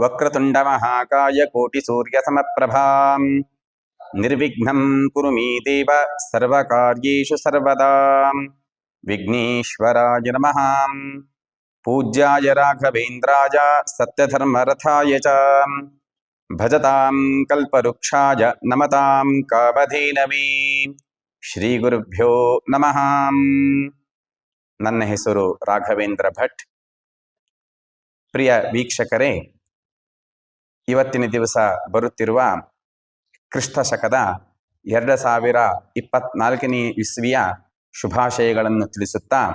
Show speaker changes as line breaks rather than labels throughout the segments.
వక్రతుండమహాకాయ కోటిసూర్యసమప్రభా. నిర్విఘ్నం కురు మీ దేవ సర్వకార్యేషు సర్వదా. విఘ్నేశ్వరాయ నమ. పూజ్యాయ రాఘవేంద్రాయ సత్యధర్మరథాయ ಭಜತಾಂ ಕಲ್ಪವೃಕ್ಷಾಯ ನಮತಾಂ ಕಾಮಧೇನವೀ. ಶ್ರೀ ಗುರುಭ್ಯೋ ನಮಃ. ನನ್ನ ಹೆಸರು ರಾಘವೇಂದ್ರ ಭಟ್. ಪ್ರಿಯ ವೀಕ್ಷಕರೇ, ಇವತ್ತಿನ ದಿವಸ ಬರುತ್ತಿರುವ ಕ್ರಿಸ್ತ ಶಕದ ಎರಡು ಸಾವಿರ ಇಪ್ಪತ್ನಾಲ್ಕನೇ ಇಸ್ವಿಯ ಶುಭಾಶಯಗಳನ್ನು ತಿಳಿಸುತ್ತಾ,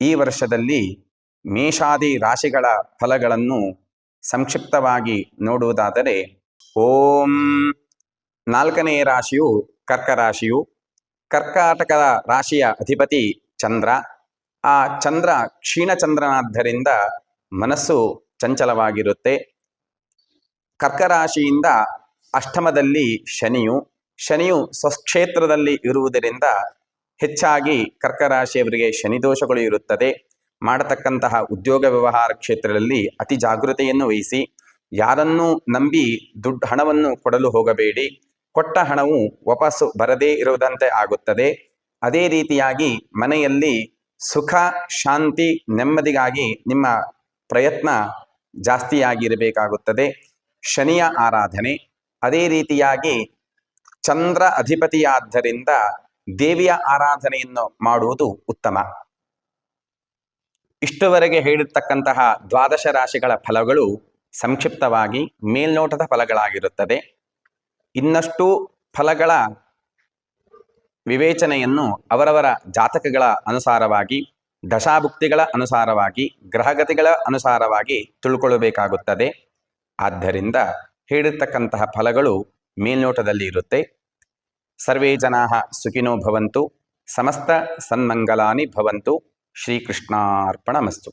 ಈ ವರ್ಷದಲ್ಲಿ ಮೇಷಾದಿ ರಾಶಿಗಳ ಫಲಗಳನ್ನು ಸಂಕ್ಷಿಪ್ತವಾಗಿ ನೋಡುವುದಾದರೆ, ಓಂ ನಾಲ್ಕನೇ ರಾಶಿಯು ಕರ್ಕ ರಾಶಿಯು. ಕರ್ಕಾಟಕದ ರಾಶಿಯ ಅಧಿಪತಿ ಚಂದ್ರ. ಆ ಚಂದ್ರ ಕ್ಷೀಣಚಂದ್ರನಾದ್ದರಿಂದ ಮನಸ್ಸು ಚಂಚಲವಾಗಿರುತ್ತೆ. ಕರ್ಕರಾಶಿಯಿಂದ ಅಷ್ಟಮದಲ್ಲಿ ಶನಿಯು. ಶನಿಯು ಸ್ವಕ್ಷೇತ್ರದಲ್ಲಿ ಇರುವುದರಿಂದ ಹೆಚ್ಚಾಗಿ ಕರ್ಕರಾಶಿಯವರಿಗೆ ಶನಿದೋಷಗಳು ಇರುತ್ತದೆ. ಮಾಡತಕ್ಕಂತಹ ಉದ್ಯೋಗ ವ್ಯವಹಾರ ಕ್ಷೇತ್ರದಲ್ಲಿ ಅತಿ ಜಾಗೃತೆಯನ್ನು ವಹಿಸಿ, ಯಾರನ್ನೂ ನಂಬಿ ದುಡ್ಡು ಹಣವನ್ನು ಕೊಡಲು ಹೋಗಬೇಡಿ. ಕೊಟ್ಟ ಹಣವು ವಾಪಸ್ಸು ಬರದೇ ಇರುವುದಂತೆ ಆಗುತ್ತದೆ. ಅದೇ ರೀತಿಯಾಗಿ ಮನೆಯಲ್ಲಿ ಸುಖ, ಶಾಂತಿ, ನೆಮ್ಮದಿಗಾಗಿ ನಿಮ್ಮ ಪ್ರಯತ್ನ ಜಾಸ್ತಿಯಾಗಿರಬೇಕಾಗುತ್ತದೆ. ಶನಿಯ ಆರಾಧನೆ. ಅದೇ ರೀತಿಯಾಗಿ ಚಂದ್ರ ಅಧಿಪತಿಯಾದ್ದರಿಂದ ದೇವಿಯ ಆರಾಧನೆಯನ್ನು ಮಾಡುವುದು ಉತ್ತಮ. ಇಷ್ಟುವರೆಗೆ ಹೇಳಿರ್ತಕ್ಕಂತಹ ದ್ವಾದಶ ರಾಶಿಗಳ ಫಲಗಳು ಸಂಕ್ಷಿಪ್ತವಾಗಿ ಮೇಲ್ನೋಟದ ಫಲಗಳಾಗಿರುತ್ತದೆ. ಇನ್ನಷ್ಟು ಫಲಗಳ ವಿವೇಚನೆಯನ್ನು ಅವರವರ ಜಾತಕಗಳ ಅನುಸಾರವಾಗಿ, ದಶಾಭುಕ್ತಿಗಳ ಅನುಸಾರವಾಗಿ, ಗ್ರಹಗತಿಗಳ ಅನುಸಾರವಾಗಿ ತಿಳ್ಕೊಳ್ಳಬೇಕಾಗುತ್ತದೆ. ಆದ್ದರಿಂದ ಹೇಳಿರ್ತಕ್ಕಂತಹ ಫಲಗಳು ಮೇಲ್ನೋಟದಲ್ಲಿ ಇರುತ್ತೆ. ಸರ್ವೇ ಜನಾ ಸುಖಿನೋ ಭವಂತು, ಸಮಸ್ತ ಸನ್ಮಂಗಲಾನಿ ಭವಂತು ஸ்ரீகிருஷ்ணார்ப்பணமஸ்து